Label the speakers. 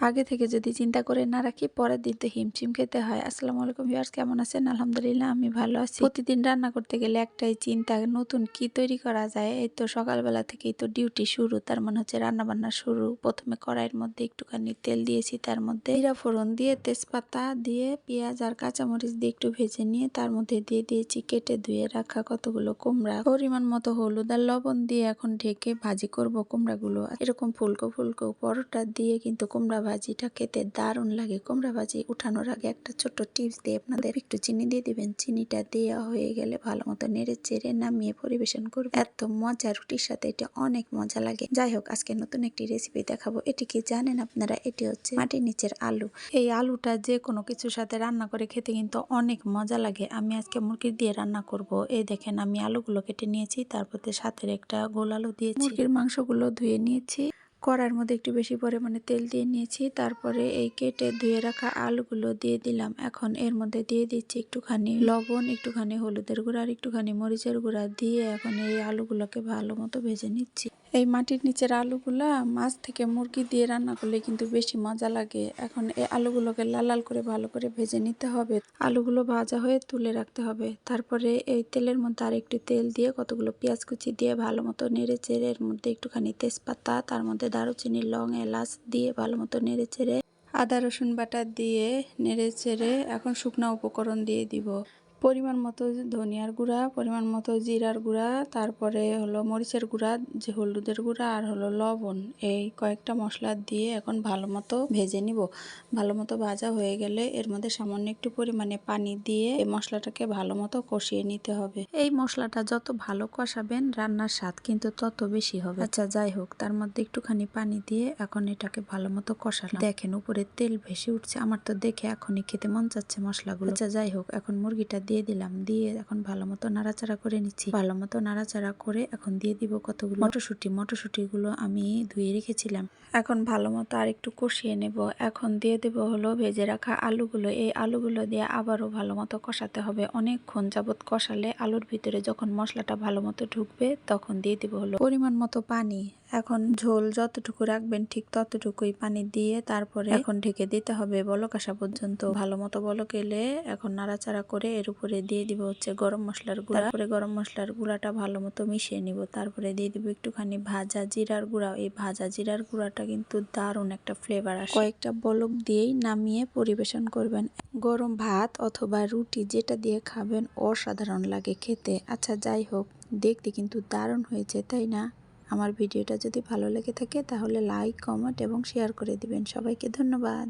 Speaker 1: আগে থেকে যদি চিন্তা করে না রাখি, পরের দিন তো হিমশিম খেতে হয়। আসসালামু আলাইকুম ভিউয়ার্স, কেমন আছেন? আলহামদুলিল্লাহ, আমি ভালো আছি। প্রতিদিন রান্না করতে গেলে একটাই চিন্তা, নতুন কি তৈরি করা যায়? এই তো সকালবেলা থেকেই তো ডিউটি শুরু, তার মানে হচ্ছে রান্না বান্না শুরু। প্রথমে কড়াইয়ের মধ্যে একটুখানি তেল দিয়েছি, তার মধ্যে জিরা ফোড়ন দিয়ে তেজপাতা দিয়ে পেঁয়াজ আর কাঁচামরিচ দিয়ে একটু ভেজে নিয়ে, তার মধ্যে দিয়ে দিয়েছি কেটে ধুয়ে রাখা কতগুলো কুমড়া। পরিমাণ মতো হলুদ আর লবণ দিয়ে এখন ঢেকে ভাজি করব কুমড়াগুলো। এরকম ফুলকো ফুলকো পরোটা দিয়ে কিন্তু কুমড়া ভাজিটা খেতে দারুণ লাগে। কুমড়া ভাজি উঠানোর আগে একটা ছোট্ট টিপস দিয়ে আপনাদের একটু চিনি দিয়ে দিবেন। চিনিটা দেওয়া হয়ে গেলে ভালো মতো নেড়ে চেড়ে নামিয়ে পরিবেশন করবে এত মজা রুটির সাথে এটা অনেক মজা লাগে। যাই হোক, আজকে নতুন একটি রেসিপি দেখাবো। এটি কি জানেন আপনারা? এটি হচ্ছে মাটির নিচের আলু। এই আলুটা যে কোনো কিছুর সাথে রান্না করে খেতে কিন্তু অনেক মজা লাগে। আমি আজকে মুরগির দিয়ে রান্না করব। এই দেখেন, আমি আলুগুলো কেটে নিয়েছি। তারপর সাথে একটা গোল আলু দিয়েছি। মুরগির মাংসগুলো ধুয়ে নিয়েছি। কড়াইয়ের মধ্যে একটু বেশি পরিমাণে তেল দিয়ে নিয়েছি। তারপরে এই কেটে ধুয়ে রাখা আলুগুলো দিয়ে দিলাম। এখন এর মধ্যে দিয়ে দিচ্ছি একটুখানি লবণ, একটুখানি হলুদের গুঁড়া আর একটুখানি মরিচের গুঁড়া দিয়ে এখন এই আলুগুলোকে ভালো মতো ভেজে নিচ্ছি। এই মাটির নিচের আলুগুলা মাছ থেকে মুরগি দিয়ে রান্না করলে কিন্তু বেশি মজা লাগে। এখন এই আলুগুলোকে লাল লাল করে ভালো করে ভেজে নিতে হবে। আলুগুলো ভাজা হয়ে তুলে রাখতে হবে। তারপরে এই তেলের মধ্যে আর একটু তেল দিয়ে কতগুলো পেঁয়াজ কুচি দিয়ে ভালো মতো নেড়ে চেড়ে এর মধ্যে একটুখানি তেজপাতা, তার মধ্যে দারুচিনি, লং, এলাচ দিয়ে ভালো মতো নেড়ে চেড়ে আদা রসুন বাটা দিয়ে নেড়ে চেড়ে এখন শুকনা উপকরণ দিয়ে দিব। পরিমাণ মতো ধনিয়ার গুঁড়া, পরিমাণ মতো জিরার গুঁড়া, তারপরে হলো মরিচের গুঁড়া, যে হলুদের গুঁড়া আর হলো লবণ। এই কয়েকটা মশলা দিয়ে এখন ভালো মতো ভেজে নিব। ভালো মতো ভাজা হয়ে গেলে এর মধ্যে সামান্য একটু পরিমাণে পানি দিয়ে এই মশলাটাকে ভালো মতো কষিয়ে নিতে হবে। এই মশলাটা যত ভালো কষাবেন রান্নার স্বাদ কিন্তু তত বেশি হবে। আচ্ছা যাই হোক, তার মধ্যে একটুখানি পানি দিয়ে এখন এটাকে ভালো মতো কষালাম। দেখেন, উপরে তেল ভেসে উঠছে। আমার তো দেখে এখনই খেতে মন চাচ্ছে মশলাগুলো। আচ্ছা যাই হোক, এখন মুরগিটা দিয়ে দিলাম। দিয়ে এখন ভালো মতো নাড়াচাড়া করে নিচ্ছি। ভালো মতো নাড়াচাড়া করে এখন দিয়ে দিব কতগুলো মটরশুঁটি। গুলো আমি ধুয়ে রেখেছিলাম। এখন ভালো মতো আর একটু কষিয়ে নেব। এখন দিয়ে দেব হলো ভেজে রাখা আলুগুলো। এই আলুগুলো দিয়ে আবারও ভালো মতো কষাতে হবে। অনেকক্ষণ যাবত কষালে আলুর ভিতরে যখন মশলাটা ভালো মতো ঢুকবে তখন দিয়ে দিব হলো পরিমাণ মতো পানি। এখন ঝোল যতটুকু রাখবেন ঠিক ততটুকুই পানি দিয়ে তারপরে এখন ঢেকে দিতে হবে বলক আসা পর্যন্ত। ভালো মতো বলক এলে এখন নাড়াচাড়া করে এর উপরে দিয়ে দিব হচ্ছে গরম মশলার গুঁড়া। তারপরে গরম মশলার গুঁড়াটা ভালো মতো মিশিয়ে নিব। তারপরে দিয়ে দিব একটুখানি ভাজা জিরার গুঁড়া। এই ভাজা জিরার গুঁড়াটা কিন্তু দারুণ একটা ফ্লেভার আসে। কয়েকটা বলক দিয়েই নামিয়ে পরিবেশন করবেন। গরম ভাত অথবা রুটি যেটা দিয়ে খাবেন অসাধারণ লাগে খেতে। আচ্ছা যাই হোক, দেখতে কিন্তু দারুণ হয়েছে, তাই না? আমার ভিডিওটা যদি ভালো লেগে থাকে তাহলে লাইক কমেন্ট এবং শেয়ার করে দিবেন। সবাইকে ধন্যবাদ।